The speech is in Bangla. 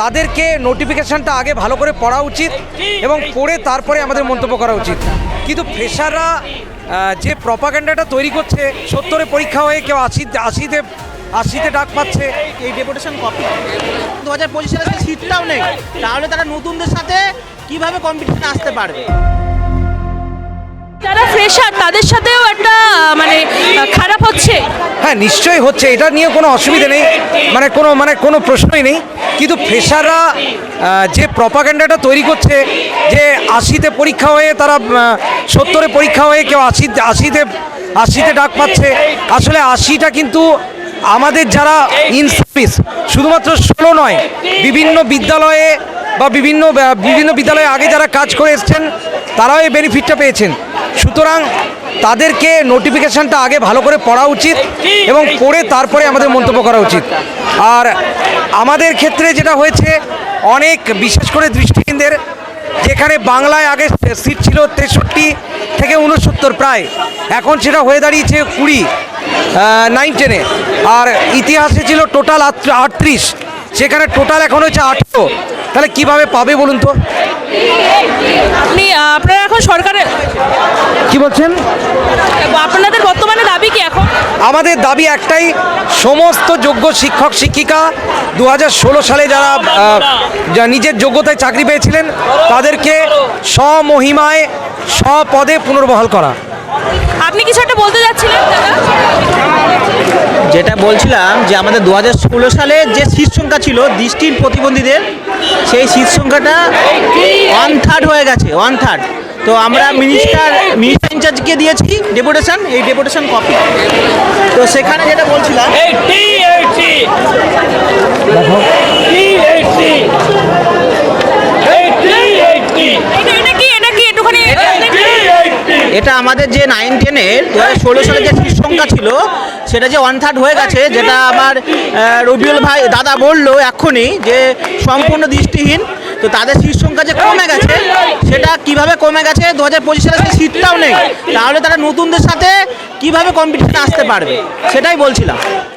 তাদেরকে নোটিফিকেশনটা আগে ভালো করে পড়া উচিত এবং পড়ে তারপরে আমাদের মন্তব্য করা উচিত। কিন্তু ফ্রেশাররা যে প্রপাগান্ডাটা তৈরি করছে সত্তরে পরীক্ষা হয়ে কেউ আশি আশিতে আশিতে ডাক পাচ্ছে। এই ডেপুটেশন কপি দু হাজার পঁচিশ সালে সিটটাও নেই। তাহলে তারা নতুনদের সাথে কীভাবে কম্পিটিশনে আসতে পারবে? যারা ফ্রেশার তাদের সাথেও একটা হ্যাঁ নিশ্চয়ই হচ্ছে। এটা নিয়ে কোনো অসুবিধা নেই। মানে কোনো মানে কোনো প্রশ্নই নেই। কিন্তু ফ্রেশাররা যে প্রপাগান্ডাটা তৈরি করছে, যে আশিতে পরীক্ষা হয়ে তারা সত্তরে পরীক্ষা হয়ে কেউ আশি, আশিতে আশিতে ডাক পাচ্ছে। আসলে আশিটা কিন্তু আমাদের যারা ইন সার্ভিস শুধুমাত্র ষোলো নয়, বিভিন্ন বিদ্যালয়ে বা বিভিন্ন বিভিন্ন বিদ্যালয়ে আগে যারা কাজ করে এসছেন, তারাও এই বেনিফিটটা পেয়েছেন। সুতরাং তাদেরকে নোটিফিকেশনটা আগে ভালো করে পড়া উচিত এবং পড়ে তারপরে আমাদের মন্তব্য করা উচিত। আর আমাদের ক্ষেত্রে যেটা হয়েছে, অনেক বিশেষ করে দৃষ্টিহীনদের যেখানে বাংলায় আগে সিট ছিল তেষট্টি থেকে উনসত্তর প্রায়, এখন সেটা হয়ে দাঁড়িয়েছে কুড়ি নাইন টেনে আর ইতিহাসে ছিল টোটাল আটত্রিশ, সেখানে টোটাল এখন হয়েছে আঠেরো। তাহলে কীভাবে পাবে বলুন তো আপনি আহ, আপনারা এখন সরকারের? কি বলছেন? আপনাদের বর্তমানে দাবি কি এখন? আমাদের দাবি একটাই সমস্ত যোগ্য শিক্ষক শিক্ষিকা দু হাজার ষোলো সালে যারা যা নিজের যোগ্যতায় চাকরি পেয়েছিলেন তাদেরকে স্বমহিমায় স্বপদে পুনর্বহাল করা। আপনি কিছু একটা বলতে যাচ্ছিলেন যেটা বলছিলাম যে আমাদের দু হাজার ষোলো সালে যে সিট সংখ্যা ছিল দৃষ্টির প্রতিবন্ধীদের সেই সিট সংখ্যাটা ওয়ান থার্ড হয়ে গেছে ওয়ান থার্ড তো আমরা মিনিস্টার মিনিস্টার ইনচার্জকে দিয়েছি ডেপুটেশন এই ডেপুটেশন কপি তো সেখানে যেটা বলছিলাম. এটা আমাদের যে নাইন টেনের দু হাজার ষোলো সালে যে সিট সংখ্যা ছিল সেটা যে ওয়ান থার্ড হয়ে গেছে যেটা আমার রবিউল ভাই দাদা বলল এক্ষুনি যে সম্পূর্ণ দৃষ্টিহীন। তো তাদের সিট সংখ্যা যে কমে গেছে, সেটা কীভাবে কমে গেছে? দু হাজার পঁচিশ সালে সেই সিটটাও নেই। তাহলে তারা নতুনদের সাথে কীভাবে কম্পিটিশনে আসতে পারবে? সেটাই বলছিলাম।